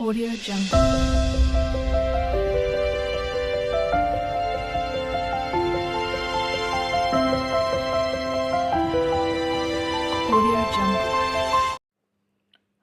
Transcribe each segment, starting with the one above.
Audio Jungle.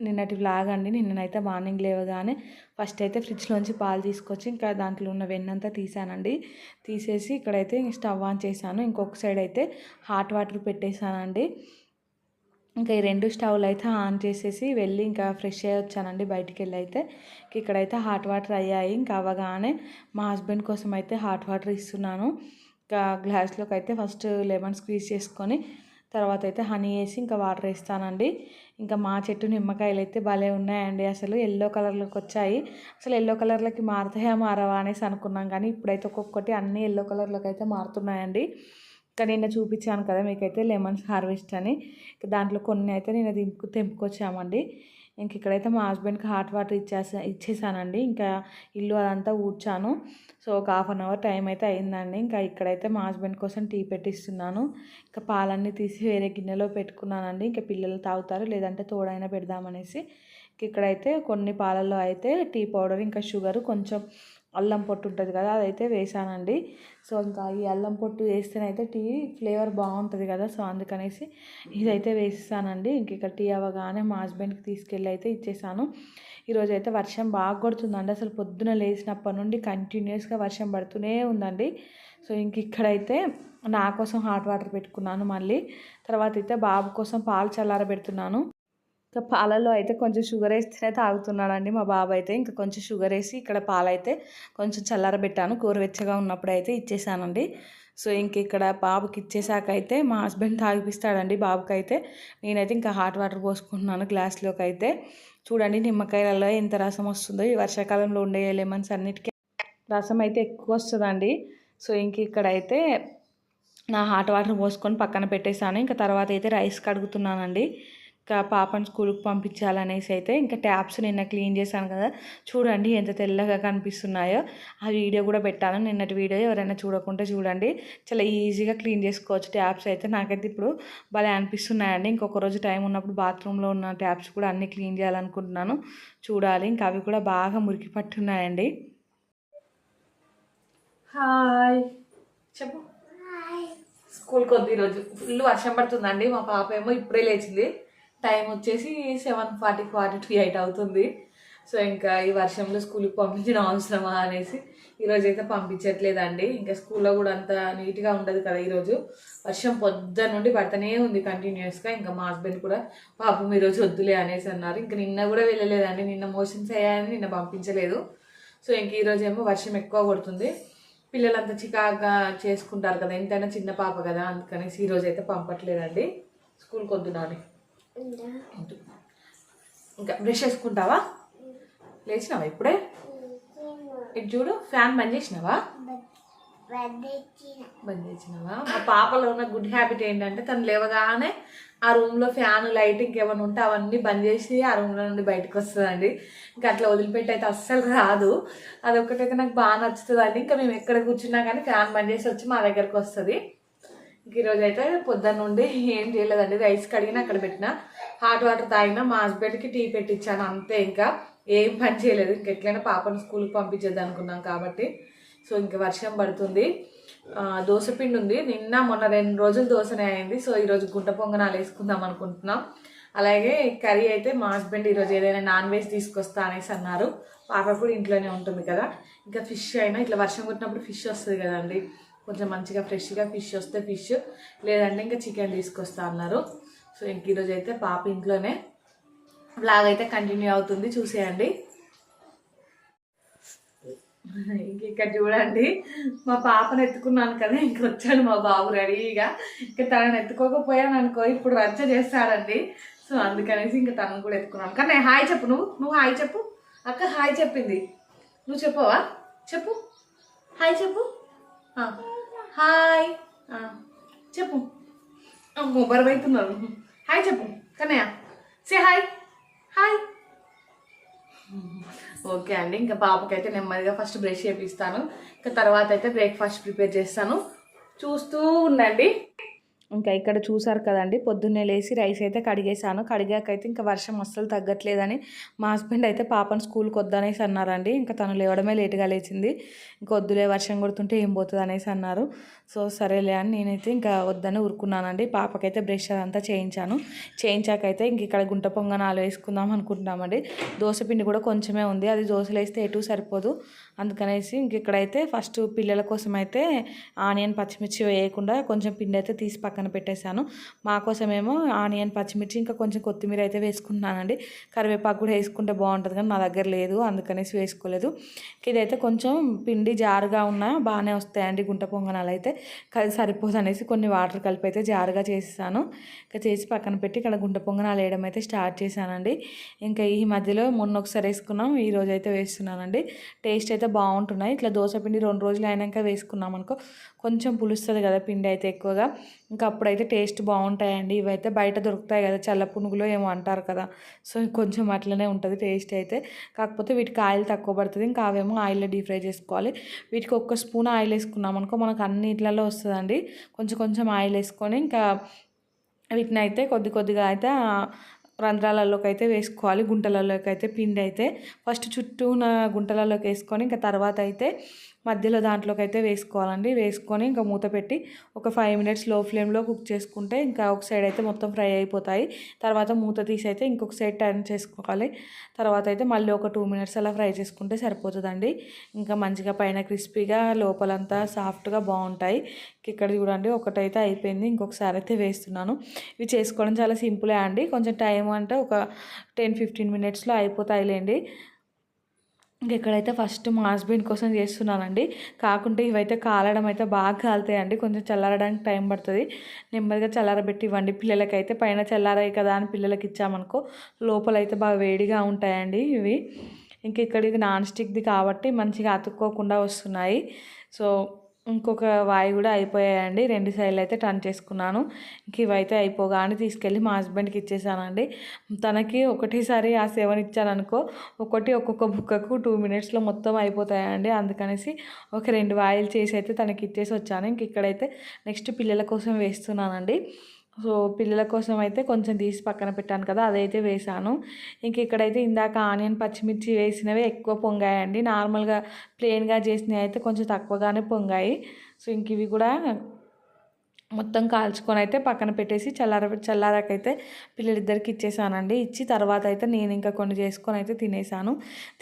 నిన్నటి లాగండి అండి. నిన్ననైతే మార్నింగ్ లేవగానే ఫస్ట్ అయితే ఫ్రిడ్జ్లోంచి పాలు తీసుకొచ్చి ఇంకా దాంట్లో ఉన్న వెన్నంతా తీసానండి. తీసేసి ఇక్కడైతే స్టవ్ ఆన్ చేశాను. ఇంకొక సైడ్ అయితే హాట్ వాటర్ పెట్టేశానండి. ఇంకా ఈ రెండు స్టవ్లు అయితే ఆన్ చేసేసి వెళ్ళి ఇంకా ఫ్రెష్ అయ్యి వచ్చానండి బయటికి వెళ్ళి అయితే. ఇక్కడైతే హాట్ వాటర్ అయ్యాయి. ఇంకా అవ్వగానే మా హస్బెండ్ కోసం అయితే హాట్ వాటర్ ఇస్తున్నాను. ఇంకా గ్లాస్లోకి అయితే ఫస్ట్ లెమన్ స్క్వీజ్ చేసుకొని తర్వాత అయితే హనీ వేసి ఇంకా వాటర్ వేస్తానండి. ఇంకా మా చెట్టు నిమ్మకాయలు అయితే భలే ఉన్నాయండి. అసలు ఎల్లో కలర్లోకి వచ్చాయి. అసలు ఎల్లో కలర్లోకి మారుతాయా మారవా అనేసి అనుకున్నాం కానీ ఇప్పుడైతే ఒక్కొక్కటి అన్ని ఎల్లో కలర్లోకి అయితే మారుతున్నాయండి. ఇంకా నిన్న చూపించాను కదా మీకైతే లెమన్స్ హార్వెస్ట్ అని. ఇంకా దాంట్లో కొన్ని అయితే నేను దింపు తెంపుకొచ్చామండి. ఇంక ఇక్కడైతే మా హస్బెండ్కి హాట్ వాటర్ ఇచ్చేసా ఇచ్చేసానండి. ఇంకా ఇల్లు అదంతా ఊడ్చాను. సో ఒక హాఫ్ అన్ అవర్ టైం అయితే అయిందండి. ఇంకా ఇక్కడైతే మా హస్బెండ్ కోసం టీ పెట్టిస్తున్నాను. ఇంకా పాలన్నీ తీసి వేరే గిన్నెలో పెట్టుకున్నానండి. ఇంకా పిల్లలు తాగుతారు లేదంటే తోడైనా పెడదామనేసి. ఇక్కడైతే కొన్ని పాలల్లో అయితే టీ పౌడర్ ఇంకా షుగర్ కొంచెం అల్లం పొట్టు ఉంటుంది కదా అదైతే వేసానండి. సో ఇంకా ఈ అల్లం పొట్టు వేస్తేనైతే టీ ఫ్లేవర్ బాగుంటుంది కదా సో అందుకనేసి ఇదైతే వేసేసానండి. ఇంక ఇక్కడ టీ అవ్వగానే మా హస్బెండ్కి తీసుకెళ్ళి అయితే ఇచ్చేసాను. ఈరోజు అయితే వర్షం బాగా కొడుతుందండి అసలు పొద్దున లేచినప్పటి నుండి కంటిన్యూస్గా వర్షం పడుతూనే ఉందండి. సో ఇంక ఇక్కడైతే నా కోసం హాట్ వాటర్ పెట్టుకున్నాను మళ్ళీ. తర్వాత అయితే బాబు కోసం పాలు చల్లారబెడుతున్నాను. ఇంకా పాలలో అయితే కొంచెం షుగర్ వేస్తేనే తాగుతున్నాడండి మా బాబు అయితే ఇంకా కొంచెం షుగర్ వేసి ఇక్కడ పాలైతే కొంచెం చల్లారబెట్టాను. గోరువెచ్చగా ఉన్నప్పుడు అయితే ఇచ్చేసానండి. సో ఇంక ఇక్కడ బాబుకి ఇచ్చేసాక అయితే మా హస్బెండ్ తాగిపిస్తాడండి బాబుకి అయితే నేనైతే ఇంకా హాట్ వాటర్ పోసుకుంటున్నాను గ్లాస్లోకి అయితే చూడండి నిమ్మకాయలలో ఎంత రసం వస్తుందో. ఈ వర్షాకాలంలో ఉండే లెమన్స్ అన్నిటికీ రసం అయితే ఎక్కువ వస్తుందండి. సో ఇంక ఇక్కడైతే నా హాట్ వాటర్ పోసుకొని పక్కన పెట్టేశాను. ఇంకా తర్వాత అయితే రైస్ కడుగుతున్నానండి. ఇంకా పాపను స్కూల్కి పంపించాలనేసి అయితే ఇంకా ట్యాప్స్ నిన్న క్లీన్ చేశాను కదా. చూడండి ఎంత తెల్లగా కనిపిస్తున్నాయో. ఆ వీడియో కూడా పెట్టాను. నిన్నటి వీడియో ఎవరైనా చూడకుంటే చూడండి. చాలా ఈజీగా క్లీన్ చేసుకోవచ్చు ట్యాప్స్ అయితే. నాకైతే ఇప్పుడు భలే అనిపిస్తున్నాయండి. ఇంకొక రోజు టైం ఉన్నప్పుడు బాత్రూంలో ఉన్న ట్యాప్స్ కూడా అన్నీ క్లీన్ చేయాలనుకుంటున్నాను. చూడాలి. ఇంకా అవి కూడా బాగా మురికి పట్టున్నాయండి. హాయ్. చెప్పు. స్కూల్కి వద్దు ఈరోజు ఫుల్ వర్షం పడుతుందండి. మా పాప ఏమో ఇప్పుడే లేచింది. టైం వచ్చేసి seven forty forty two eight అవుతుంది. సో ఇంకా ఈ వర్షంలో స్కూల్కి పంపించిన అవసరమా అనేసి ఈరోజు అయితే పంపించట్లేదండి. ఇంకా స్కూల్లో కూడా అంత నీట్గా ఉండదు కదా ఈరోజు వర్షం పొద్దు నుండి పడుతూనే ఉంది కంటిన్యూస్గా. ఇంకా మా హస్బెండ్ కూడా పాపం ఈరోజు వద్దులే అనేసి అన్నారు. ఇంకా నిన్న కూడా వెళ్ళలేదండి. నిన్న మోషన్స్ అయ్యాయని నిన్న పంపించలేదు. సో ఇంక ఈరోజు ఏమో వర్షం ఎక్కువ కొడుతుంది. పిల్లలంతా చికాగా చేసుకుంటారు కదా. ఎంతైనా చిన్న పాప కదా. అందుకనేసి ఈరోజు అయితే పంపట్లేదండి. స్కూల్కి వద్దునాని ఇంకా బ్రష్ చేసుకుంటావా? లేచినావా ఇప్పుడే? ఇటు చూడు ఫ్యాన్ బంద్ చేసినావా? బంద్ చేసినావా? మా పాపలో ఉన్న గుడ్ హ్యాబిట్ ఏంటంటే తను లేవగానే ఆ రూమ్లో ఫ్యాన్ లైట్ ఇంకేమైనా ఉంటే అవన్నీ బంద్ చేసి ఆ రూమ్లో నుండి బయటకు వస్తుందండి. ఇంకా అట్లా వదిలిపెట్టి అయితే అస్సలు రాదు. అదొకటైతే నాకు బాగా నచ్చుతుందండి. ఇంకా మేము ఎక్కడ కూర్చున్నా కానీ ఫ్యాన్ బంద్ చేసి వచ్చి మా దగ్గరకు వస్తుంది. ఈరోజు అయితే పొద్దున్న నుండి ఏం చేయలేదండి. రైస్ కడిగిన అక్కడ పెట్టిన. హాట్ వాటర్ తాగిన మా హస్బెండ్కి టీ పెట్టించాను అంతే ఇంకా. ఏం పని చేయలేదు. ఇంక ఎట్లయినా పాపను స్కూల్కి పంపించేది అనుకున్నాం కాబట్టి. సో ఇంక వర్షం పడుతుంది. దోశ పిండి ఉంది. నిన్న మొన్న రెండు రోజులు దోశనే అయింది. సో ఈరోజు గుంట పొంగనాలు వేసుకుందాం అనుకుంటున్నాం. అలాగే కర్రీ అయితే మా హస్బెండ్ ఈరోజు ఏదైనా నాన్ వెజ్ తీసుకొస్తా అనేసి అన్నారు. పాప కూడా ఇంట్లోనే ఉంటుంది కదా. ఇంకా ఫిష్ అయినా ఇట్లా వర్షం కొట్టినప్పుడు ఫిష్ వస్తుంది కదండి. కొంచెం మంచిగా ఫ్రెష్గా ఫిష్ వస్తే ఫిష్. లేదంటే ఇంకా చికెన్ తీసుకొస్తా అన్నారు. సో ఇంక ఈరోజు అయితే పాప ఇంట్లోనే. బ్లాగ్ అయితే కంటిన్యూ అవుతుంది. చూసేయండి. ఇంక ఇక్కడ చూడండి. మా పాపను ఎత్తుకున్నాను కదా ఇంక వచ్చాడు మా బాబు రెడీగా. ఇంకా తనని ఎత్తుకోకపోయాను అనుకో ఇప్పుడు రచ్చ చేస్తాడండి. సో అందుకనేసి ఇంకా తనను కూడా ఎత్తుకున్నాను. కానీ నేను హాయ్ చెప్పు నువ్వు. నువ్వు హాయ్ చెప్పు. అక్క హాయ్ చెప్పింది. నువ్వు చెప్పవా? చెప్పు. హాయ్ చెప్పు. ఆ, హాయ్. చెప్పు. అమ్మో బరువైతున్నారు హాయ్ చెప్పు. Kannayya. Say hi hi okay అండి ఇంకా పాపకైతే నెమ్మదిగా ఫస్ట్ బ్రష్ చేపిస్తాను. ఇంకా తర్వాత అయితే బ్రేక్ఫాస్ట్ ప్రిపేర్ చేస్తాను. చూస్తూ ఉండండి. ఇంకా ఇక్కడ చూసారు కదండి పొద్దున్నే లేచి రైస్ అయితే కడిగేసాను కడిగాకైతే ఇంకా వర్షం అస్సలు తగ్గట్లేదని మా హస్బెండ్ అయితే పాపను స్కూల్కి వద్దనేసి అన్నారండి. ఇంకా తను లేవడమే లేట్గా లేచింది. ఇంకా వద్దులే వర్షం కొడుతుంటే ఏం పోతుంది అనేసి అన్నారు. సో సరేలే అని నేనైతే ఇంకా వద్దని ఊరుకున్నానండి. పాపకైతే బ్రష్ అదంతా చేయించాను. చేయించాకైతే ఇంక ఇక్కడ గుంట పొంగనాలు వేసుకుందాం అనుకుంటున్నామండి. దోశ పిండి కూడా కొంచెమే ఉంది. అది దోశలు వేస్తే ఎటు సరిపోదు. అందుకనేసి ఇంక ఇక్కడైతే ఫస్ట్ పిల్లల కోసం అయితే ఆనియన్ పచ్చిమిర్చి వేయకుండా కొంచెం పిండి అయితే తీసి పక్కన పెట్టేశాను. మా కోసమేమో ఆనియన్ పచ్చిమిర్చి ఇంకా కొంచెం కొత్తిమీర అయితే వేసుకుంటున్నానండి. కరివేపాకు కూడా వేసుకుంటే బాగుంటుంది కానీ నా దగ్గర లేదు అందుకనేసి వేసుకోలేదు. ఇదైతే కొంచెం పిండి జారుగా ఉన్నా బాగానే వస్తాయండి గుంట పొంగనాలు అయితే. సరిపోదు అనేసి కొన్ని వాటర్ కలిపి అయితే జారుగా చేసేసాను. ఇంకా చేసి పక్కన పెట్టి ఇక్కడ గుంట పొంగనాలు వేయడం అయితే స్టార్ట్ చేశానండి. ఇంకా ఈ మధ్యలో మొన్న ఒకసారి వేసుకున్నాం ఈరోజు అయితే వేస్తున్నానండి. టేస్ట్ అయితే బాగుంటున్నాయి. ఇట్లా దోశ పిండి రెండు రోజులు అయినాక వేసుకున్నాం అనుకో కొంచెం పులుస్తుంది కదా పిండి అయితే ఎక్కువగా. ఇంకా అప్పుడైతే టేస్ట్ బాగుంటాయండి. ఇవైతే బయట దొరుకుతాయి కదా చల్ల పునుగులో ఏమో అంటారు కదా. సో కొంచెం అట్లనే ఉంటుంది టేస్ట్ అయితే. కాకపోతే వీటికి ఆయిల్ తక్కువ పడుతుంది. ఇంకా అవేమో ఆయిల్లో డీప్ ఫ్రై చేసుకోవాలి. వీటికి ఒక్క స్పూన్ ఆయిల్ వేసుకున్నాం అనుకో మనకు అన్నిట్లలో వస్తుందండి. కొంచెం కొంచెం ఆయిల్ వేసుకొని ఇంకా వీటిని అయితే కొద్ది కొద్దిగా అయితే రంధ్రాలలోకి అయితే వేసుకోవాలి గుంటలలోకి అయితే పిండి అయితే ఫస్ట్ చుట్టూ ఉన్న గుంటలలోకి వేసుకొని ఇంకా తర్వాత అయితే మధ్యలో దాంట్లోకి అయితే వేసుకోవాలండి. వేసుకొని ఇంకా మూత పెట్టి ఒక ఫైవ్ మినిట్స్లో ఫ్లేమ్లో కుక్ చేసుకుంటే ఇంకా ఒక సైడ్ అయితే మొత్తం ఫ్రై అయిపోతాయి. తర్వాత మూత తీసి అయితే ఇంకొక సైడ్ టర్న్ చేసుకోవాలి. తర్వాత అయితే మళ్ళీ ఒక టూ మినిట్స్ అలా ఫ్రై చేసుకుంటే సరిపోతుందండి. ఇంకా మంచిగా పైన క్రిస్పీగా లోపలంతా సాఫ్ట్గా బాగుంటాయి. ఇక్కడ చూడండి ఒకటైతే అయిపోయింది. ఇంకొకసారి అయితే వేస్తున్నాను. ఇవి చేసుకోవడం చాలా సింపులే అండి. కొంచెం టైం అంటే ఒక టెన్ ఫిఫ్టీన్ మినిట్స్లో అయిపోతాయిలేండి. ఇక్కడైతే ఫస్ట్ మా హస్బెండ్ కోసం చేస్తున్నానండి. కాకుంటే ఇవైతే కాలడం అయితే బాగా కాలుతాయండి. కొంచెం చల్లారడానికి టైం పడుతుంది. నెమ్మదిగా చల్లారబెట్టి ఇవ్వండి. పిల్లలకైతే పైన చల్లారాయి కదా అని పిల్లలకి ఇచ్చామనుకో లోపల అయితే బాగా వేడిగా ఉంటాయండి ఇవి. ఇంక ఇది నాన్ స్టిక్ది కాబట్టి మంచిగా అతుక్కోకుండా వస్తున్నాయి. సో ఇంకొక వాయి కూడా అయిపోయాయండి. రెండు సైడ్లు అయితే టర్న్ చేసుకున్నాను. ఇంక ఇవైతే అయిపోగానే తీసుకెళ్ళి మా హస్బెండ్కి ఇచ్చేసానండి. తనకి ఒకటేసారి ఆ సెవెన్ ఇచ్చాననుకో ఒకటి ఒక్కొక్క బుక్కకు టూ మినిట్స్లో మొత్తం అయిపోతాయండి. అందుకనేసి ఒక రెండు వాయిలు చేసి అయితే తనకి ఇచ్చేసి వచ్చాను. ఇంక ఇక్కడైతే నెక్స్ట్ పిల్లల కోసం వేస్తున్నానండి. సో పిల్లల కోసం అయితే కొంచెం తీసి పక్కన పెట్టాను కదా అదైతే వేసాను ఇంక ఇక్కడైతే ఇందాక ఆనియన్ పచ్చిమిర్చి వేసినవి ఎక్కువ పొంగాయండి. నార్మల్గా ప్లెయిన్గా చేసినవి అయితే కొంచెం తక్కువగానే పొంగాయి. సో ఇంక ఇవి కూడా మొత్తం కాల్చుకొని అయితే పక్కన పెట్టేసి చల్లార చల్లారాకైతే పిల్లలిద్దరికి ఇచ్చేసానండి. ఇచ్చి తర్వాత అయితే నేను ఇంకా కొన్ని చేసుకొని అయితే తినేసాను.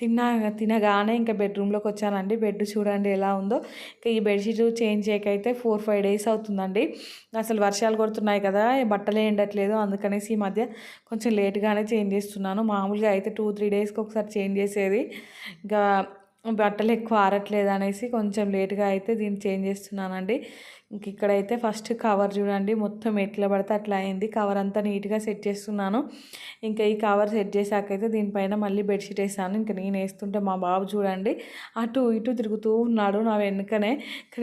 తిన్నా తినగానే ఇంకా బెడ్రూమ్లోకి వచ్చానండి. బెడ్ చూడండి ఎలా ఉందో. ఇంకా ఈ బెడ్షీట్ చేంజ్ చేయకైతే ఫోర్ ఫైవ్ డేస్ అవుతుందండి. అసలు వర్షాలు కొడుతున్నాయి కదా బట్టలే ఎండట్లేదు. అందుకనేసి ఈ మధ్య కొంచెం లేట్గానే చేంజ్ చేస్తున్నాను. మామూలుగా అయితే టూ త్రీ డేస్కి ఒకసారి చేంజ్ చేసేది. ఇంకా బట్టలు ఎక్కువ ఆరట్లేదు అనేసి కొంచెం లేట్గా అయితే దీన్ని చేంజ్ చేస్తున్నానండి. ఇంక ఇక్కడైతే ఫస్ట్ కవర్ చూడండి మొత్తం ఎట్లా పడితే అట్లా అయింది. కవర్ అంతా నీట్గా సెట్ చేస్తున్నాను. ఇంకా ఈ కవర్ సెట్ చేశాకైతే దీనిపైన మళ్ళీ బెడ్షీట్ వేసాను ఇంకా నేను వేస్తుంటే మా బాబు చూడండి అటు ఇటు తిరుగుతూ ఉన్నాడు నా వెనుకనే.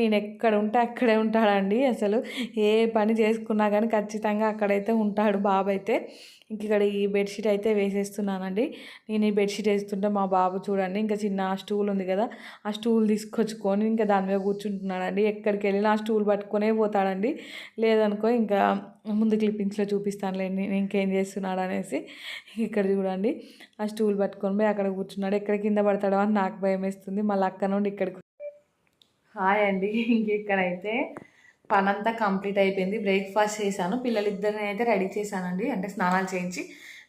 నేను ఎక్కడ ఉంటే అక్కడే ఉంటాడండి అసలు. ఏ పని చేసుకున్నా కానీ ఖచ్చితంగా అక్కడైతే ఉంటాడు బాబు అయితే ఇంక ఇక్కడ ఈ బెడ్షీట్ అయితే వేసేస్తున్నానండి. నేను ఈ బెడ్షీట్ వేస్తుంటే మా బాబు చూడండి ఇంకా చిన్న స్టూల్ ఉంది కదా ఆ స్టూల్ తీసుకొచ్చుకొని ఇంకా దాని మీద కూర్చుంటున్నాడండి. ఎక్కడికి వెళ్ళినా ఆ స్టూల్ పట్టుకొనే పోతాడండి. లేదనుకో ఇంకా ముందు క్లిప్పింగ్స్లో చూపిస్తానులే నేను ఇంకేం చేస్తున్నాడు అనేసి ఇక్కడ చూడండి ఆ స్టూల్ పట్టుకొని పోయి అక్కడ కూర్చున్నాడు. ఎక్కడ కింద పడతాడో అని నాకు భయం వేస్తుంది మళ్ళీ అక్క నుండి ఇక్కడికి హాయ్ అండి. ఇంక ఇక్కడైతే పనంతా కంప్లీట్ అయిపోయింది. బ్రేక్ఫాస్ట్ చేశాను. పిల్లలిద్దరిని అయితే రెడీ చేశానండి. అంటే స్నానాలు చేయించి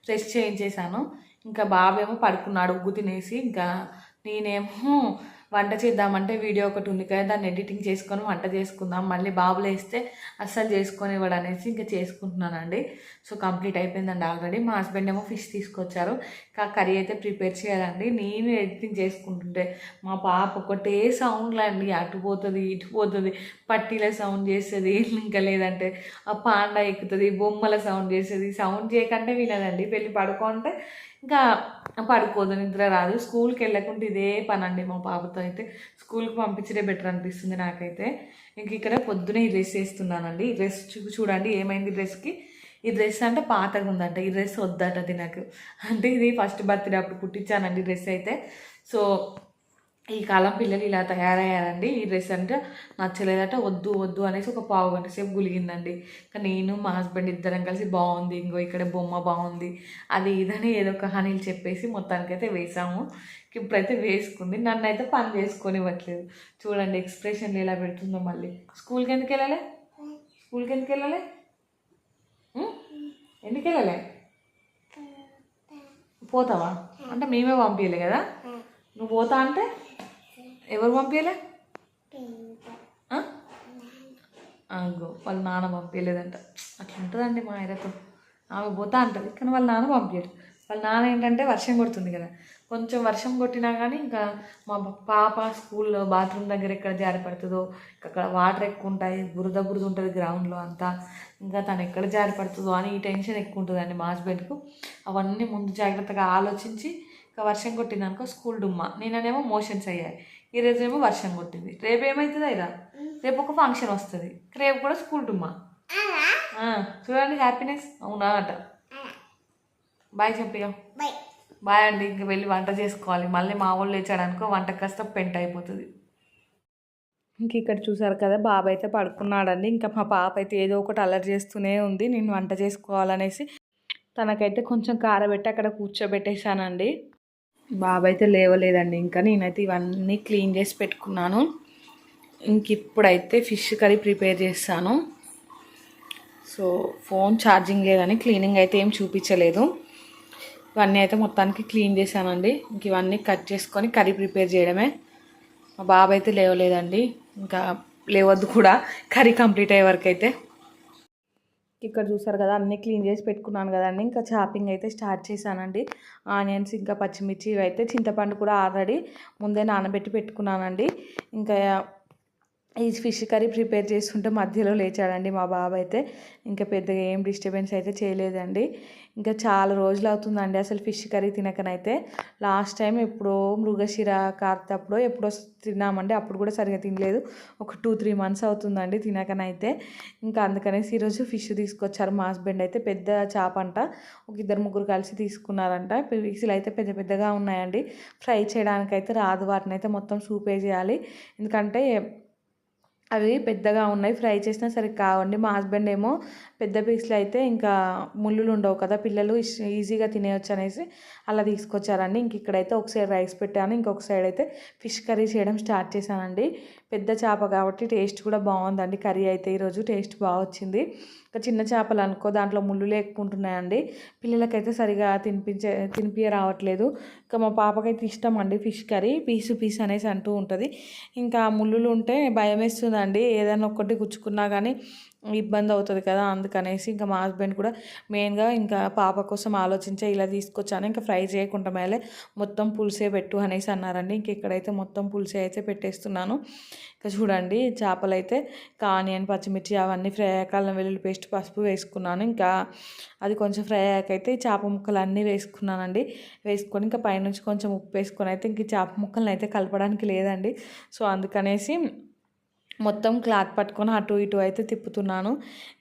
ఫ్రెష్ చేయించేశాను. ఇంకా బాబేమో పడుకున్నాడు ఉగ్గు తినేసి. ఇంకా నేనేమో వంట చేద్దామంటే వీడియో ఒకటి ఉంది కదా దాన్ని ఎడిటింగ్ చేసుకొని వంట చేసుకుందాం మళ్ళీ బాబులు వేస్తే అస్సలు చేసుకొని ఇవ్వడు అనేసి ఇంకా చేసుకుంటున్నానండి. సో కంప్లీట్ అయిపోయిందండి ఆల్రెడీ. మా హస్బెండ్ ఏమో ఫిష్ తీసుకొచ్చారు. ఇంకా కర్రీ అయితే ప్రిపేర్ చేయాలండి. నేను ఎడిటింగ్ చేసుకుంటుంటే మా పాప ఒకటే సౌండ్లో అండి. అటు పోతుంది ఇటు పోతుంది. పట్టీల సౌండ్ చేస్తుంది ఇంకా లేదంటే ఆ పాండ ఎక్కుతుంది బొమ్మల సౌండ్ చేస్తుంది. సౌండ్ చేయకంటే వినదండి. పెళ్ళి పడుకుంటే ఇంకా పడుకోదు నిద్ర రాదు. స్కూల్కి వెళ్ళకుండా ఇదే పని అండి మా పాపతో అయితే. స్కూల్కి పంపించడే బెటర్ అనిపిస్తుంది నాకైతే. ఇంక ఇక్కడ పొద్దునే ఈ డ్రెస్ వేస్తున్నానండి. ఈ డ్రెస్ చూ చూడండి ఏమైంది డ్రెస్కి ఈ డ్రెస్ అంటే పాతగా ఉందంట. ఈ డ్రెస్ వద్దట అది నాకు అంటే ఇది ఫస్ట్ బర్త్డే అప్పుడు కుట్టించానండి డ్రెస్ అయితే. సో ఈ కాలం పిల్లలు ఇలా తయారయ్యారండి. ఈ డ్రెస్ అంటే నచ్చలేదట వద్దు వద్దు అనేసి ఒక పావు గంట సేపు గులిగిందండి. కానీ నేను మా హస్బెండ్ ఇద్దరం కలిసి బాగుంది ఇంకో ఇక్కడ బొమ్మ బాగుంది అది ఇదని ఏదో ఒక హనీలు చెప్పేసి మొత్తానికైతే వేసాము. ఇప్పుడైతే వేసుకుంది. నన్ను అయితే పని చేసుకొని ఇవ్వట్లేదు చూడండి ఎక్స్ప్రెషన్లు ఎలా పెడుతుందో మళ్ళీ. స్కూల్కి ఎందుకు వెళ్ళాలి? స్కూల్కి ఎందుకు వెళ్ళాలి? ఎందుకు వెళ్ళాలి? పోతావా? అంటే మేమే పంపించలే కదా? నువ్వు పోతా అంటే? ఎవరు పంపించలే? అగో వాళ్ళ నాన్న పంపించలేదంట అట్లా ఉంటుందండి మా ఆయనతో ఆమె పోతా అంటది కానీ వాళ్ళ నాన్న పంపించడు వాళ్ళ నాన్న ఏంటంటే వర్షం కొడుతుంది కదా. కొంచెం వర్షం కొట్టినా కానీ ఇంకా మా పాప స్కూల్లో బాత్రూమ్ దగ్గర ఎక్కడ జారి పడుతుందో అక్కడ వాటర్ ఎక్కువ ఉంటాయి బురద బురద ఉంటుంది గ్రౌండ్లో అంతా. ఇంకా తను ఎక్కడ జారి పడుతుందో అని ఈ టెన్షన్ ఎక్కువ ఉంటుందండి మా హస్బెండ్కు. అవన్నీ ముందు జాగ్రత్తగా ఆలోచించి ఇంకా వర్షం కొట్టిందనుకో స్కూల్ డుమ్మా. నేననేమో మోషన్స్ అయ్యాయి. ఈ రోజేమో వర్షం కొట్టింది. రేపు ఏమవుతుంది అయిరా రేపు ఒక ఫంక్షన్ వస్తుంది. రేపు కూడా స్కూల్ డుమ్మా. ఆ, చూడండి హ్యాపీనెస్ అవునా అట. బాయ్ చెప్పిగా. బాయ్ అండి. ఇంక వెళ్ళి వంట చేసుకోవాలి. మళ్ళీ మా వాళ్ళు లేచాడనుకో వంట కాస్త పెంట అయిపోతుంది. ఇంక ఇక్కడ చూసారు కదా బాబు అయితే పడుకున్నాడండి. ఇంకా మా పాప అయితే ఏదో ఒకటి అలర్ట్ చేస్తూనే ఉంది. నేను వంట చేసుకోవాలనేసి తనకైతే కొంచెం కారబెట్టి అక్కడ కూర్చోబెట్టేశానండి. బాబు అయితే లేవలేదండి. ఇంకా నేనైతే ఇవన్నీ క్లీన్ చేసి పెట్టుకున్నాను. ఇంక ఇప్పుడైతే ఫిష్ కర్రీ ప్రిపేర్ చేస్తాను. సో ఫోన్ ఛార్జింగ్ లేదని క్లీనింగ్ అయితే ఏం చూపించలేదు. ఇవన్నీ అయితే మొత్తానికి క్లీన్ చేశానండి. ఇంక ఇవన్నీ కట్ చేసుకొని కర్రీ ప్రిపేర్ చేయడమే. మా బాబు అయితే లేవలేదండి. ఇంకా లేవద్దు కూడా. కర్రీ కంప్లీట్ అయ్యే వరకు అయితే ఇక్కడ చూసారు కదా అన్నీ క్లీన్ చేసి పెట్టుకున్నాను కదండి. ఇంకా చాపింగ్ అయితే స్టార్ట్ చేశానండి. ఆనియన్స్ ఇంకా పచ్చిమిర్చి ఇవి అయితే చింతపండు కూడా ఆల్రెడీ ముందే నానబెట్టి పెట్టుకున్నానండి. ఇంకా ఈ ఫిష్ కర్రీ ప్రిపేర్ చేసుకుంటే మధ్యలో లేచాడండి మా బాబు అయితే ఇంకా పెద్దగా ఏం డిస్టర్బెన్స్ అయితే చేయలేదండి. ఇంకా చాలా రోజులు అవుతుందండి అసలు ఫిష్ కర్రీ తినకనైతే. లాస్ట్ టైం ఎప్పుడో మృగశిర కార్తప్పుడో ఎప్పుడో తిన్నామండి. అప్పుడు కూడా సరిగా తినలేదు. ఒక టూ త్రీ మంత్స్ అవుతుందండి తినకనైతే. ఇంకా అందుకనేసి ఈరోజు ఫిష్ తీసుకొచ్చారు. మా హస్బెండ్ అయితే పెద్ద చేప అంట. ఒక ఇద్దరు ముగ్గురు కలిసి తీసుకున్నారంట. పీసులు అయితే పెద్ద పెద్దగా ఉన్నాయండి. ఫ్రై చేయడానికైతే రాదు. వాటిని అయితే మొత్తం సూపే చేయాలి. ఎందుకంటే అవి పెద్దగా ఉన్నాయి. ఫ్రై చేసినా సరే కావండి. మా హస్బెండ్ ఏమో పెద్ద పీస్లు అయితే ఇంకా ముళ్ళులు ఉండవు కదా పిల్లలు ఈజీగా తినేయచ్చు అనేసి అలా తీసుకొచ్చారండి. ఇంక ఇక్కడైతే ఒక సైడ్ రైస్ పెట్టాను ఇంకొక సైడ్ అయితే ఫిష్ కర్రీ చేయడం స్టార్ట్ చేశానండి. పెద్ద చేప కాబట్టి టేస్ట్ కూడా బాగుందండి కర్రీ అయితే ఈరోజు టేస్ట్ బాగా వచ్చింది. ఇంకా చిన్న చేపలు అనుకో దాంట్లో ముళ్ళు లేకుంటున్నాయండి పిల్లలకైతే సరిగా తినిపించే తినిపించ రావట్లేదు ఇంకా మా పాపకైతే ఇష్టం అండి ఫిష్ కర్రీ పీసు పీస్ అనేసి అంటూ ఉంటుంది. ఇంకా ముళ్ళులు ఉంటే భయం వేస్తుందండి ఏదైనా ఒక్కటి గుచ్చుకున్నా కానీ ఇబ్బంది అవుతుంది కదా అందుకనేసి ఇంకా మా హస్బెండ్ కూడా మెయిన్గా ఇంకా పాప కోసం ఆలోచించే ఇలా తీసుకొచ్చాను. ఇంకా ఫ్రై చేయకుండా మేలే మొత్తం పులుసే పెట్టు అనేసి అన్నారండి. ఇంక ఇక్కడైతే మొత్తం పులుసే అయితే పెట్టేస్తున్నాను. ఇంకా చూడండి చేపలు అయితే ఆనియన్ పచ్చిమిర్చి అవన్నీ ఫ్రై అయ్యాక అల్లం వెల్లుల్లి పేస్ట్ పసుపు వేసుకున్నాను. ఇంకా అది కొంచెం ఫ్రై అయ్యాక అయితే ఈ చేప ముక్కలు అన్నీ వేసుకున్నానండి. వేసుకొని ఇంకా పైనుంచి కొంచెం ఉప్పు వేసుకొని అయితే ఇంక చేప ముక్కలను అయితే కలపడానికి లేదండి. సో అందుకనేసి మొత్తం క్లాత్ పట్టుకొని అటు ఇటు అయితే తిప్పుతున్నాను.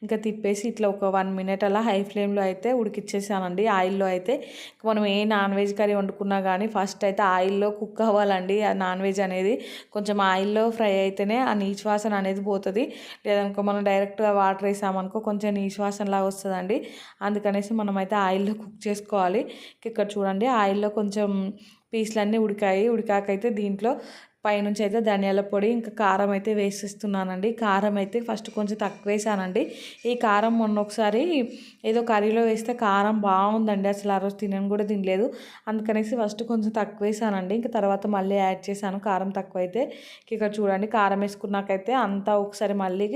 ఇంకా తిప్పేసి ఇట్లా ఒక వన్ మినిట్ అలా హై ఫ్లేమ్లో అయితే ఉడికిచ్చేసానండి. ఆయిల్లో అయితే మనం ఏ నాన్ వెజ్ కర్రీ వండుకున్నా కానీ ఫస్ట్ అయితే ఆయిల్లో కుక్ అవ్వాలండి. ఆ నాన్ వెజ్ అనేది కొంచెం ఆయిల్లో ఫ్రై అయితేనే ఆ నీచు వాసన అనేది పోతుంది. లేదనుకో మనం డైరెక్ట్గా వాటర్ వేసామనుకో కొంచెం నీచు వాసనలాగా వస్తుందండి. అందుకనేసి మనం అయితే ఆయిల్లో కుక్ చేసుకోవాలి. ఇక్కడ చూడండి ఆయిల్లో కొంచెం పీసులన్నీ ఉడికాయి. ఉడికాకైతే దీంట్లో పైనుంచి అయితే ధనియాల పొడి ఇంకా కారం అయితే వేసిస్తున్నానండి. కారం అయితే ఫస్ట్ కొంచెం తక్కువ వేసానండి. ఈ కారం మొన్న ఒకసారి ఏదో కర్రీలో వేస్తే కారం బాగుందండి. అసలు ఆ రోజు తినని కూడా తినలేదు. అందుకనేసి ఫస్ట్ కొంచెం తక్కువ వేసానండి. ఇంకా తర్వాత మళ్ళీ యాడ్ చేశాను. కారం తక్కువ అయితే ఇక్కడ చూడండి కారం వేసుకున్నాకైతే అంతా ఒకసారి మళ్ళీ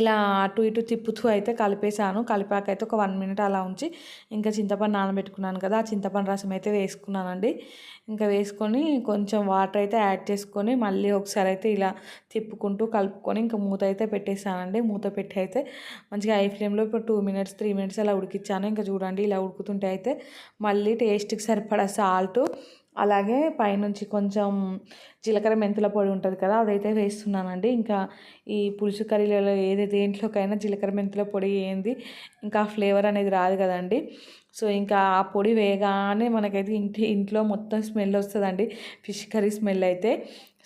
ఇలా అటు ఇటు తిప్పుతూ అయితే కలిపేసాను కలిపాక అయితే ఒక వన్ మినిట్ అలా ఉంచి ఇంకా చింతపండు నానబెట్టుకున్నాను కదా ఆ చింతపండు రసం అయితే వేసుకున్నానండి. ఇంకా వేసుకొని కొంచెం వాటర్ అయితే యాడ్ చేసుకొని మళ్ళీ ఒకసారి అయితే ఇలా తిప్పుకుంటూ కలుపుకొని ఇంకా మూత అయితే పెట్టేసానండి మూత పెట్టి అయితే మంచిగా హై ఫ్లేమ్లో ఇప్పుడు టూ మినిట్స్ త్రీ మినిట్స్ అలా ఉడికిచ్చాను. ఇంకా చూడండి ఇలా ఉడుకుతుంటే అయితే మళ్ళీ టేస్ట్కి సరిపడా సాల్ట్ అలాగే పైనుంచి కొంచెం జీలకర్ర మెంతుల పొడి ఉంటుంది కదా అదైతే వేస్తున్నానండి. ఇంకా ఈ పులుసు కర్రీలలో ఏది దేంట్లోకైనా జీలకర్ర మెంతుల పొడి ఏంది ఇంకా ఫ్లేవర్ అనేది రాదు కదండి. సో ఇంకా ఆ పొడి వేయగానే మనకైతే ఇంటి ఇంట్లో మొత్తం స్మెల్ వస్తుందండి. ఫిష్ కర్రీ స్మెల్ అయితే.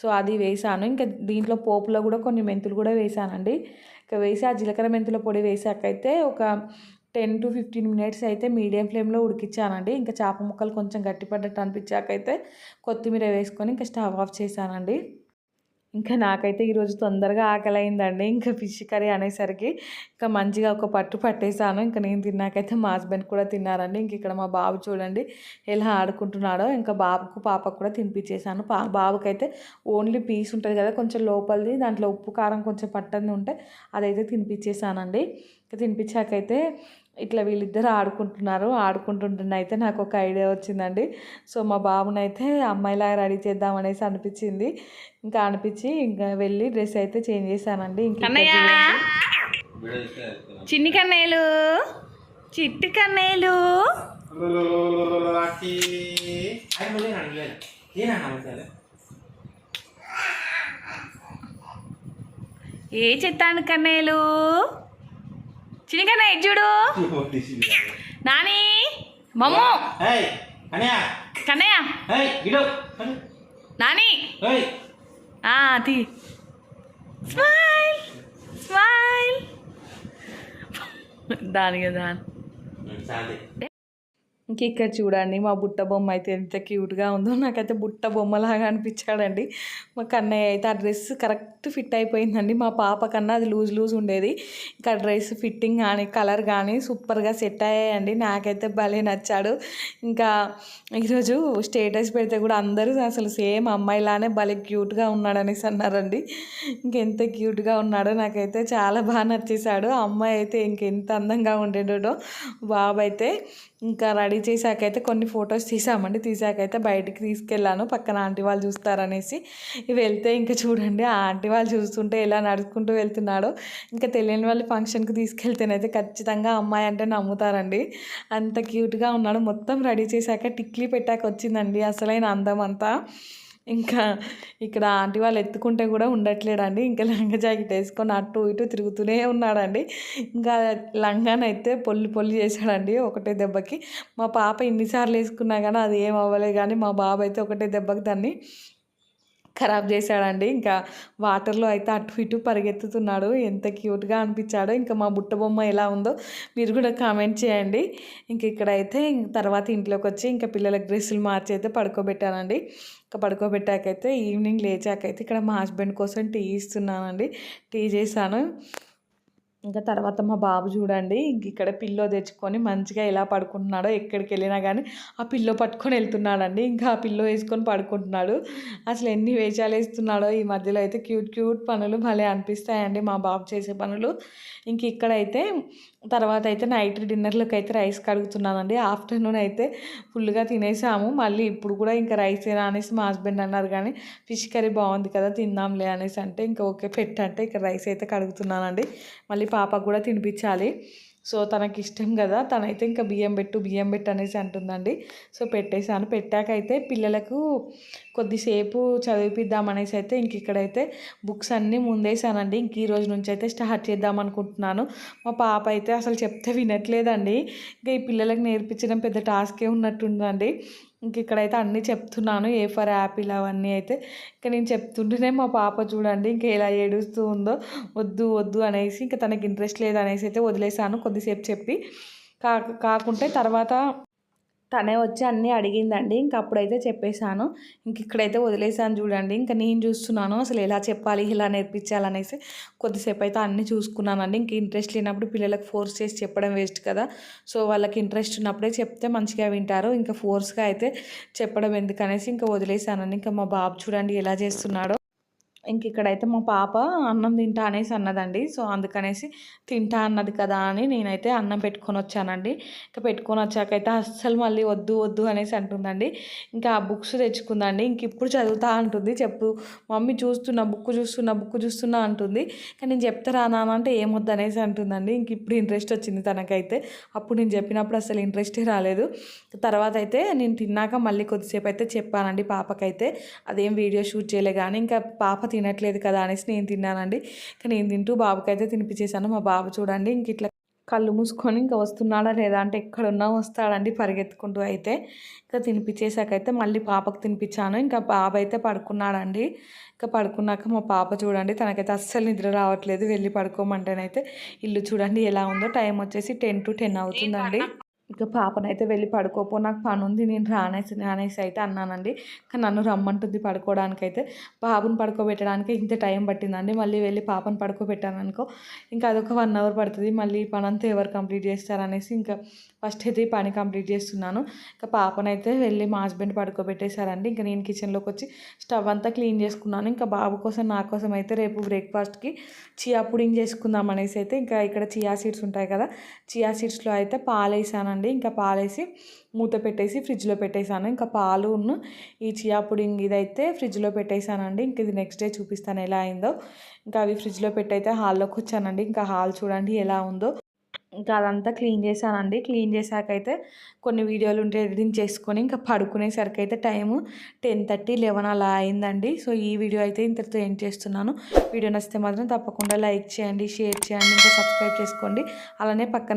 సో అది వేసాను. ఇంకా దీంట్లో పోపులో కూడా కొన్ని మెంతులు కూడా వేసానండి. ఇంకా వేసి ఆ జీలకర్ర మెంతుల పొడి వేసాకైతే ఒక టెన్ టు ఫిఫ్టీన్ మినిట్స్ అయితే మీడియం ఫ్లేమ్లో ఉడికిచ్చానండి. ఇంకా చేప ముక్కలు కొంచెం గట్టిపడ్డట్టు అనిపించాకైతే కొత్తిమీర వేసుకొని ఇంకా స్టవ్ ఆఫ్ చేశానండి. ఇంకా నాకైతే ఈరోజు తొందరగా ఆకలి అయిందండి ఇంకా ఫిష్ కర్రీ అనేసరికి ఇంకా మంచిగా ఒక పట్టు పట్టేసాను ఇంకా నేను తిన్నాకైతే మా హస్బెండ్ కూడా తిన్నారండి. ఇంక ఇక్కడ మా బాబు చూడండి ఎలా ఆడుకుంటున్నాడో. ఇంకా బాబుకు పాపకు కూడా తినిపించేశాను పా బాబుకైతే ఓన్లీ పీస్ ఉంటుంది కదా కొంచెం లోపలిది దాంట్లో ఉప్పు కారం కొంచెం పట్టంది ఉంటే అదైతే తినిపించేసానండి ఇంకా తినిపించాకైతే ఇట్లా వీళ్ళిద్దరు ఆడుకుంటున్నారు. ఆడుకుంటుంటున్న అయితే నాకు ఒక ఐడియా వచ్చిందండి. సో మా బాబునైతే అమ్మాయిలాగా రెడీ చేద్దాం అనేసి అనిపించింది. ఇంకా అనిపించి ఇంకా వెళ్ళి డ్రెస్ అయితే చేంజ్ చేశానండి. ఇంకా చిన్ని కన్నయ్యలు! చిట్టి కన్నయ్యలు! ఏ చెత్తాను కన్నయ్యలు? చిన్ని కన్నయ్య చూడు. నాని మమ్ము. కన్నయ్య. నాని. ఆ, తీ. Smile smile. దాని. ఇంక ఇక్కడ చూడండి మా బుట్ట బొమ్మ అయితే ఎంత క్యూట్గా ఉందో. నాకైతే బుట్ట బొమ్మలాగా అనిపించాడండి. మా కన్నయ్య అయితే ఆ డ్రెస్ కరెక్ట్ ఫిట్ అయిపోయిందండి. మా పాప కన్నా అది లూజ్ లూజ్ ఉండేది. ఇంకా డ్రెస్ ఫిట్టింగ్ కానీ కలర్ కానీ సూపర్గా సెట్ అయ్యాయండి. నాకైతే భలే నచ్చాడు. ఇంకా ఈరోజు స్టేటస్ పెడితే కూడా అందరూ అసలు సేమ్ అమ్మాయిలానే భలే క్యూట్గా ఉన్నాడనేసి అన్నారండి. ఇంకెంత క్యూట్గా ఉన్నాడో నాకైతే చాలా బాగా నచ్చేసాడు ఆ అమ్మాయి అయితే ఇంకెంత అందంగా ఉండేటో బాబు అయితే ఇంకా రెడీ చేశాకైతే కొన్ని ఫొటోస్ తీసామండి. తీసాకైతే బయటికి తీసుకెళ్ళాను. పక్కన ఆంటీ వాళ్ళు చూస్తారనేసి. వెళ్తే ఇంకా చూడండి ఆ ఆంటీ వాళ్ళు చూస్తుంటే ఎలా నడుచుకుంటూ వెళ్తున్నాడో. ఇంకా తెలియని వాళ్ళు ఫంక్షన్కి తీసుకెళ్తేనైతే ఖచ్చితంగా అమ్మాయి అంటే నమ్ముతారండి. అంత క్యూట్గా ఉన్నాడు. మొత్తం రెడీ చేశాక టిక్లీ పెట్టాక వచ్చిందండి అసలైన అందం అంతా. ఇంకా ఇక్కడ ఆంటీ వాళ్ళు ఎత్తుకుంటే కూడా ఉండట్లేడండి ఇంకా లంగా జాకెట్ వేసుకొని అటు ఇటు తిరుగుతూనే ఉన్నాడండి. ఇంకా లంగానైతే పొల్లి పొల్లి చేశాడండి ఒకటే దెబ్బకి. మా పాప ఎన్నిసార్లు వేసుకున్నా కానీ అది ఏం అవ్వలేదు కానీ మా బాబు అయితే ఒకటే దెబ్బకి దాన్ని ఖరాబ్ చేశాడండి. ఇంకా వాటర్లో అయితే అటు ఇటు పరిగెత్తుతున్నాడు. ఎంత క్యూట్గా అనిపించాడో ఇంకా మా బుట్ట బొమ్మ ఎలా ఉందో మీరు కూడా కామెంట్ చేయండి. ఇంక ఇక్కడైతే తర్వాత ఇంట్లోకి వచ్చి ఇంకా పిల్లల డ్రెస్సులు మార్చి అయితే పడుకోబెట్టానండి. ఇంకా పడుకోబెట్టాకైతే ఈవినింగ్ లేచాకైతే ఇక్కడ మా హస్బెండ్ కోసం టీ ఇస్తున్నానండి. టీ చేశాను. ఇంకా తర్వాత మా బాబు చూడండి ఇంక ఇక్కడ పిల్లో తెచ్చుకొని మంచిగా ఎలా పడుకుంటున్నాడో ఎక్కడికి వెళ్ళినా కానీ ఆ పిల్లో పట్టుకొని వెళ్తున్నాడండి. ఇంకా ఆ పిల్లో వేసుకొని పడుకుంటున్నాడు. అసలు ఎన్ని వేషాలు వేస్తున్నాడో ఈ మధ్యలో అయితే క్యూట్ క్యూట్ పనులు భలే అనిపిస్తాయండి మా బాబు చేసే పనులు. ఇంక ఇక్కడైతే తర్వాత అయితే నైట్ డిన్నర్లోకి అయితే రైస్ కడుగుతున్నానండి. ఆఫ్టర్నూన్ అయితే ఫుల్గా తినేసాము. మళ్ళీ ఇప్పుడు కూడా ఇంకా రైస్ అనేసి మా హస్బెండ్ అన్నారు కానీ ఫిష్ కర్రీ బాగుంది కదా తిందాంలే అనేసి అంటే ఇంకా ఓకే పెట్టంటే ఇక్కడ రైస్ అయితే కడుగుతున్నానండి. మళ్ళీ పాపకు కూడా తినిపించాలి. సో తనకి ఇష్టం కదా తనైతే ఇంకా బియ్యం పెట్టు బియ్యం పెట్టు అనేసి అంటుందండి. సో పెట్టేశాను. పెట్టాకైతే పిల్లలకు కొద్దిసేపు చదివిపిద్దామనేసి అయితే ఇంక ఇక్కడైతే బుక్స్ అన్నీ ముందేసానండి ఇంక ఈ రోజు నుంచి అయితే స్టార్ట్ చేద్దాం అనుకుంటున్నాను. మా పాప అయితే అసలు చెప్తే వినట్లేదండి. ఇంకా ఈ పిల్లలకు నేర్పించడం పెద్ద టాస్కే ఉన్నట్టుందండి. ఇంక ఇక్కడైతే అన్నీ చెప్తున్నాను ఏ ఫర్ యాపిల్ అవన్నీ అయితే. ఇంకా నేను చెప్తుంటేనే మా పాప చూడండి ఇంకా ఎలా ఏడుస్తూ ఉందో వద్దు వద్దు అనేసి ఇంకా తనకి ఇంట్రెస్ట్ లేదు అనేసి అయితే వదిలేసాను కొద్దిసేపు చెప్పి. కా కాకుంటే తర్వాత తనే వచ్చి అన్నీ అడిగిందండి. ఇంక అప్పుడైతే చెప్పేశాను. ఇంక ఇక్కడైతే వదిలేసాను చూడండి. ఇంకా నేను చూస్తున్నాను అసలు ఎలా చెప్పాలి ఎలా నేర్పించాలనేసి కొద్దిసేపు అయితే అన్నీ చూసుకున్నానండి. ఇంక ఇంట్రెస్ట్ లేనప్పుడు పిల్లలకు ఫోర్స్ చేసి చెప్పడం వేస్ట్ కదా. సో వాళ్ళకి ఇంట్రెస్ట్ ఉన్నప్పుడే చెప్తే మంచిగా వింటారు. ఇంకా ఫోర్స్గా అయితే చెప్పడం ఎందుకనేసి ఇంకా వదిలేసానండి ఇంకా మా బాబు చూడండి ఎలా చేస్తున్నాడో. ఇంక ఇక్కడైతే మా పాప అన్నం తింటా అనేసి అన్నదండి. సో అందుకనేసి తింటా అన్నది కదా అని నేనైతే అన్నం పెట్టుకొని వచ్చానండి. ఇంకా పెట్టుకొని వచ్చాకైతే అస్సలు మళ్ళీ వద్దు వద్దు అనేసి అంటుందండి. ఇంకా ఆ బుక్స్ తెచ్చుకుందండి. ఇంక ఇప్పుడు చదువుతా అంటుంది. చెప్పు మమ్మీ చూస్తున్నా బుక్ చూస్తున్నా బుక్ చూస్తున్నా అంటుంది. కానీ నేను చెప్తారా నాన్న అంటే ఏమొద్దు అనేసి అంటుందండి. ఇంక ఇప్పుడు ఇంట్రెస్ట్ వచ్చింది తనకైతే. అప్పుడు నేను చెప్పినప్పుడు అసలు ఇంట్రెస్టే రాలేదు. తర్వాత అయితే నేను తిన్నాక మళ్ళీ కొద్దిసేపు అయితే చెప్పానండి పాపకైతే. అదేం వీడియో షూట్ చేయలే కానీ ఇంకా పాప తినట్లేదు కదా అనేసి నేను తిన్నానండి. కానీ నేను తింటూ బాబుకైతే తినిపించేశాను. మా బాబు చూడండి ఇంక ఇట్లా కళ్ళు మూసుకొని ఇంకా వస్తున్నాడా లేదా అంటే ఎక్కడున్నా వస్తాడండి పరిగెత్తుకుంటూ అయితే. ఇంకా తినిపించేసాకైతే మళ్ళీ పాపకు తినిపించాను. ఇంకా బాబు అయితే పడుకున్నాడండి. ఇంకా పడుకున్నాక మా పాప చూడండి తనకైతే అస్సలు నిద్ర రావట్లేదు. వెళ్ళి పడుకోమంటేనైతే ఇల్లు చూడండి ఎలా ఉందో. టైం వచ్చేసి టెన్ టు టెన్ అవుతుందండి. ఇంకా పాపనైతే వెళ్ళి పడుకోపో నాకు పని ఉంది నేను రానేసి రానేసి అయితే అన్నానండి. కానీ నన్ను రమ్మంటుంది పడుకోవడానికైతే బాబుని పడుకోబెట్టడానికి ఇంత టైం పట్టిందండి. మళ్ళీ వెళ్ళి పాపను పడుకోబెట్టాను అనుకో ఇంకా అదొక వన్ అవర్ పడుతుంది. మళ్ళీ ఈ పని అంతా ఎవరు కంప్లీట్ చేస్తారనేసి ఇంకా ఫస్ట్ అయితే ఈ పని కంప్లీట్ చేస్తున్నాను. ఇంకా పాపనైతే వెళ్ళి మా హస్బెండ్ పడుకోబెట్టేశారండి. ఇంకా నేను కిచెన్లోకి వచ్చి స్టవ్ అంతా క్లీన్ చేసుకున్నాను. ఇంకా బాబు కోసం నా కోసం అయితే రేపు బ్రేక్ఫాస్ట్కి చియా పుడింగ్ చేసుకుందాం అనేసి అయితే ఇంకా ఇక్కడ చియా సీడ్స్ ఉంటాయి కదా చియా సీడ్స్లో అయితే పాలు వేసానండి. ఇంకా పాలేసి మూత పెట్టేసి ఫ్రిడ్జ్లో పెట్టేశాను. ఇంకా పాలు ఉన్న ఈ చియా పుడింగ్ ఇదైతే ఫ్రిడ్జ్లో పెట్టేశానండి. ఇంక ఇది నెక్స్ట్ డే చూపిస్తాను ఎలా అయిందో. ఇంకా అవి ఫ్రిడ్జ్లో పెట్టయితే హాల్లోకి వచ్చానండి. ఇంకా హాల్ చూడండి ఎలా ఉందో. ఇంకా అదంతా క్లీన్ చేశానండి. క్లీన్ చేశాకైతే కొన్ని వీడియోలు ఉంటే ఎడిటింగ్ చేసుకొని ఇంకా పడుకునేసరికి అయితే టైము టెన్ థర్టీ లెవెన్ అలా అయిందండి. సో ఈ వీడియో అయితే ఇంతటితో ఎండ్ చేస్తున్నాను. వీడియో నచ్చితే మాత్రం తప్పకుండా లైక్ చేయండి షేర్ చేయండి ఇంకా సబ్స్క్రైబ్ చేసుకోండి. అలానే పక్కనే